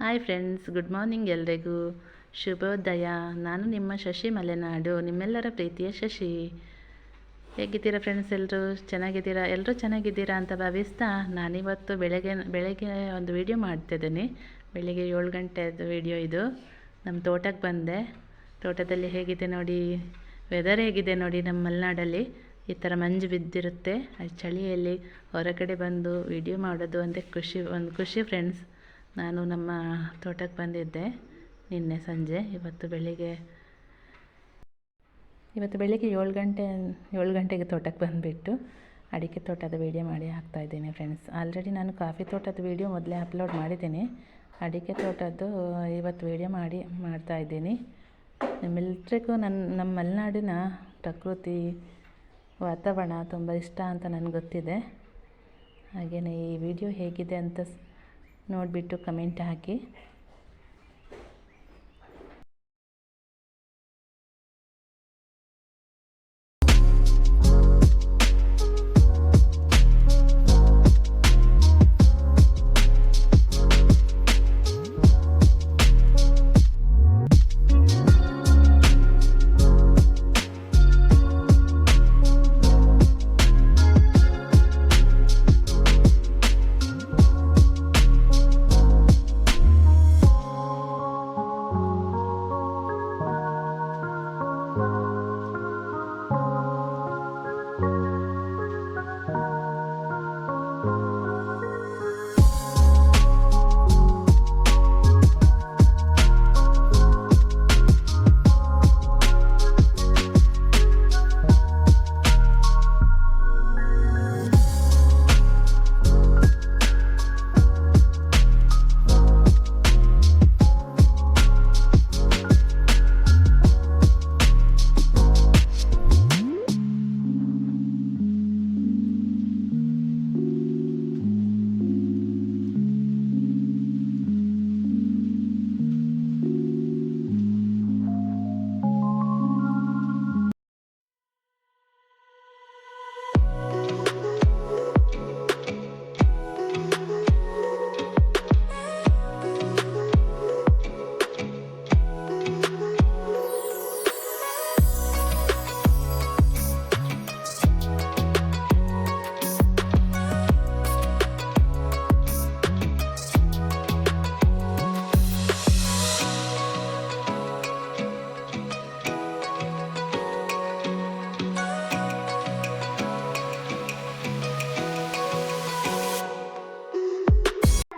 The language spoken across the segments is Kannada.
ಹಾಯ್ ಫ್ರೆಂಡ್ಸ್ ಗುಡ್ ಮಾರ್ನಿಂಗ್ ಎಲ್ರಿಗೂ. ಶುಭೋದಯ. ನಾನು ನಿಮ್ಮ ಶಶಿ ಮಲೆನಾಡು, ನಿಮ್ಮೆಲ್ಲರ ಪ್ರೀತಿಯ ಶಶಿ. ಹೇಗಿದ್ದೀರಾ ಫ್ರೆಂಡ್ಸ್ ಎಲ್ಲರೂ ಚೆನ್ನಾಗಿದ್ದೀರಾ? ಎಲ್ಲರೂ ಚೆನ್ನಾಗಿದ್ದೀರಾ ಅಂತ ಭಾವಿಸ್ತಾ ನಾನಿವತ್ತು ಬೆಳಗ್ಗೆ ಬೆಳಗ್ಗೆ ಒಂದು ವಿಡಿಯೋ ಮಾಡ್ತಿದ್ದೀನಿ. ಬೆಳಿಗ್ಗೆ ಏಳು ಗಂಟೆದು ವಿಡಿಯೋ ಇದು. ನಮ್ಮ ತೋಟಕ್ಕೆ ಬಂದೆ. ತೋಟದಲ್ಲಿ ಹೇಗಿದೆ ನೋಡಿ ವೆದರ್ ಹೇಗಿದೆ ನೋಡಿ ನಮ್ಮ ಮಲೆನಾಡಲ್ಲಿ. ಈ ಥರ ಮಂಜು ಬಿದ್ದಿರುತ್ತೆ. ಆ ಚಳಿಯಲ್ಲಿ ಹೊರಗಡೆ ಬಂದು ವಿಡಿಯೋ ಮಾಡೋದು ಅಂದರೆ ಖುಷಿ, ಒಂದು ಖುಷಿ ಫ್ರೆಂಡ್ಸ್ ನಾನು ನಮ್ಮ ತೋಟಕ್ಕೆ ಬಂದಿದ್ದೆ ನಿನ್ನೆ ಸಂಜೆ, ಇವತ್ತು ಬೆಳಿಗ್ಗೆ. ಇವತ್ತು ಬೆಳಿಗ್ಗೆ ಏಳು ಗಂಟೆ, ಏಳು ಗಂಟೆಗೆ ತೋಟಕ್ಕೆ ಬಂದುಬಿಟ್ಟು ಅಡಿಕೆ ತೋಟದ ವೀಡಿಯೋ ಮಾಡಿ ಹಾಕ್ತಾಯಿದ್ದೀನಿ ಫ್ರೆಂಡ್ಸ್ ಆಲ್ರೆಡಿ ನಾನು ಕಾಫಿ ತೋಟದ ವೀಡಿಯೋ ಮೊದಲೇ ಅಪ್ಲೋಡ್ ಮಾಡಿದ್ದೀನಿ. ಅಡಿಕೆ ತೋಟದ್ದು ಇವತ್ತು ವೀಡಿಯೋ ಮಾಡಿ ಮಾಡ್ತಾಯಿದ್ದೀನಿ ನಿಮ್ಮೆಲ್ರಿಗೂ ನನ್ನ ನಮ್ಮ ಮಲೆನಾಡಿನ ಪ್ರಕೃತಿ, ವಾತಾವರಣ ತುಂಬ ಇಷ್ಟ ಅಂತ ನನಗೆ ಗೊತ್ತಿದೆ. ಹಾಗೆಯೇ ಈ ವಿಡಿಯೋ ಹೇಗಿದೆ ಅಂತ ನೋಡಿಬಿಟ್ಟು ಕಮೆಂಟ್ ಹಾಕಿ.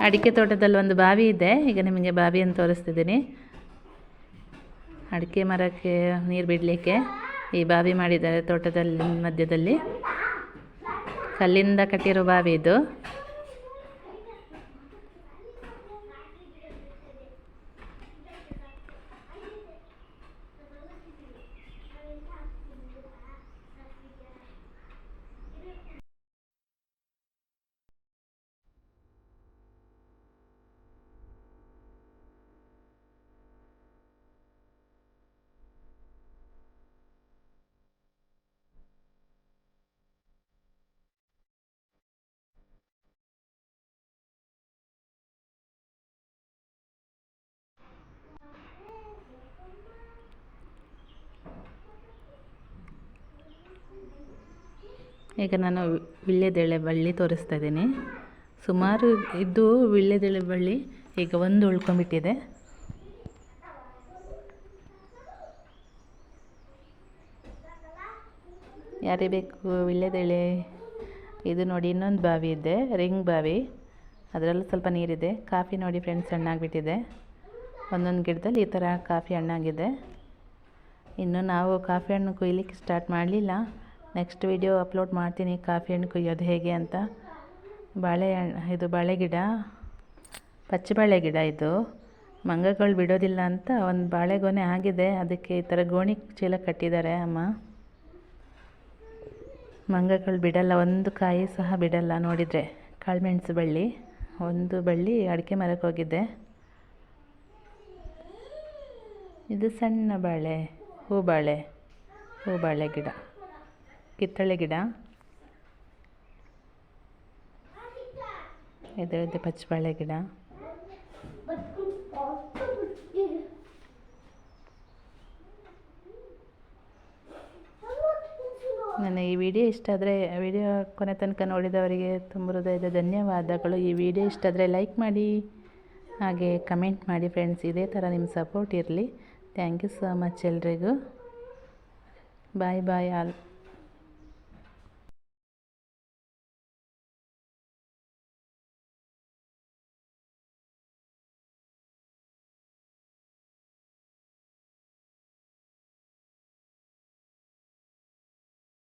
ಅಡಿಕೆ ತೋಟದಲ್ಲಿ ಒಂದು ಬಾವಿ ಇದೆ. ಈಗ ನಿಮಗೆ ಬಾವಿಯನ್ನು ತೋರಿಸ್ತಿದ್ದೀನಿ. ಅಡಿಕೆ ಮರಕ್ಕೆ ನೀರು ಬಿಡಲಿಕ್ಕೆ ಈ ಬಾವಿ ಮಾಡಿದ್ದಾರೆ ತೋಟದಲ್ಲಿ ಮಧ್ಯದಲ್ಲಿ. ಕಲ್ಲಿಂದ ಕಟ್ಟಿರೋ ಬಾವಿ ಇದು. ಈಗ ನಾನು ವಿಳ್ಯದೆಳೆ ಬಳ್ಳಿ ತೋರಿಸ್ತಾ ಇದ್ದೀನಿ. ಸುಮಾರು ಇದು ವಿಳ್ಯದೆಳೆ ಬಳ್ಳಿ ಈಗ ಒಂದು ಉಳ್ಕೊಂಬಿಟ್ಟಿದೆ ಯಾರೇ ಬೇಕು ವಿಳ್ಯದೆಳೆ? ಇದು ನೋಡಿ ಇನ್ನೊಂದು ಬಾವಿ ಇದೆ, ರಿಂಗ್ ಬಾವಿ. ಅದರಲ್ಲೂ ಸ್ವಲ್ಪ ನೀರಿದೆ. ಕಾಫಿ ನೋಡಿ ಫ್ರೆಂಡ್ಸ್, ಹಣ್ಣಾಗಿಬಿಟ್ಟಿದೆ. ಒಂದೊಂದು ಗಿಡದಲ್ಲಿ ಈ ಥರ ಕಾಫಿ ಹಣ್ಣಾಗಿದೆ. ಇನ್ನು ನಾವು ಕಾಫಿ ಹಣ್ಣು ಕೊಯ್ಲಿಕ್ಕೆ ಸ್ಟಾರ್ಟ್ ಮಾಡಲಿಲ್ಲ. ನೆಕ್ಸ್ಟ್ ವಿಡಿಯೋ ಅಪ್ಲೋಡ್ ಮಾಡ್ತೀನಿ, ಕಾಫಿ ಹಣ್ಣು ಕುಯ್ಯೋದು ಹೇಗೆ ಅಂತ. ಬಾಳೆ ಇದು ಬಾಳೆ ಗಿಡ ಪಚ್ಚ ಬಾಳೆ ಗಿಡ ಇದು. ಮಂಗಗಳು ಬಿಡೋದಿಲ್ಲ ಅಂತ ಒಂದು ಬಾಳೆಗೊನೆ ಆಗಿದೆ. ಅದಕ್ಕೆ ಈ ಥರ ಗೋಣಿ ಚೀಲ ಕಟ್ಟಿದ್ದಾರೆ ಅಮ್ಮ. ಮಂಗಗಳು ಬಿಡಲ್ಲ, ಒಂದು ಕಾಯಿ ಸಹ ಬಿಡಲ್ಲ ನೋಡಿದರೆ. ಕಾಳುಮೆಣಸು ಬಳ್ಳಿ, ಒಂದು ಬಳ್ಳಿ ಅಡಿಕೆ ಮರಕ್ಕೆ ಹೋಗಿದ್ದೆ ಇದು ಸಣ್ಣ ಬಾಳೆ, ಹೂಬಾಳೆ ಹೂಬಾಳೆ ಗಿಡ. ಕಿತ್ತಳೆ ಗಿಡ. ಇದರದ್ದು ಪಚ್ಚಬಾಳೆ ಗಿಡ. ನನ್ನ ಈ ವಿಡಿಯೋ ಇಷ್ಟ ಆದರೆ ವಿಡಿಯೋ ಕೊನೆ ತನಕ ನೋಡಿದವರಿಗೆ ತುಂಬ ಹೃದಯದ ಧನ್ಯವಾದಗಳು. ಈ ವಿಡಿಯೋ ಇಷ್ಟ ಆದರೆ ಲೈಕ್ ಮಾಡಿ, ಹಾಗೆ ಕಮೆಂಟ್ ಮಾಡಿ ಫ್ರೆಂಡ್ಸ್. ಇದೇ ಥರ ನಿಮ್ಮ ಸಪೋರ್ಟ್ ಇರಲಿ. ಥ್ಯಾಂಕ್ ಯು ಸೋ ಮಚ್ ಎಲ್ರಿಗೂ. Bye bye all.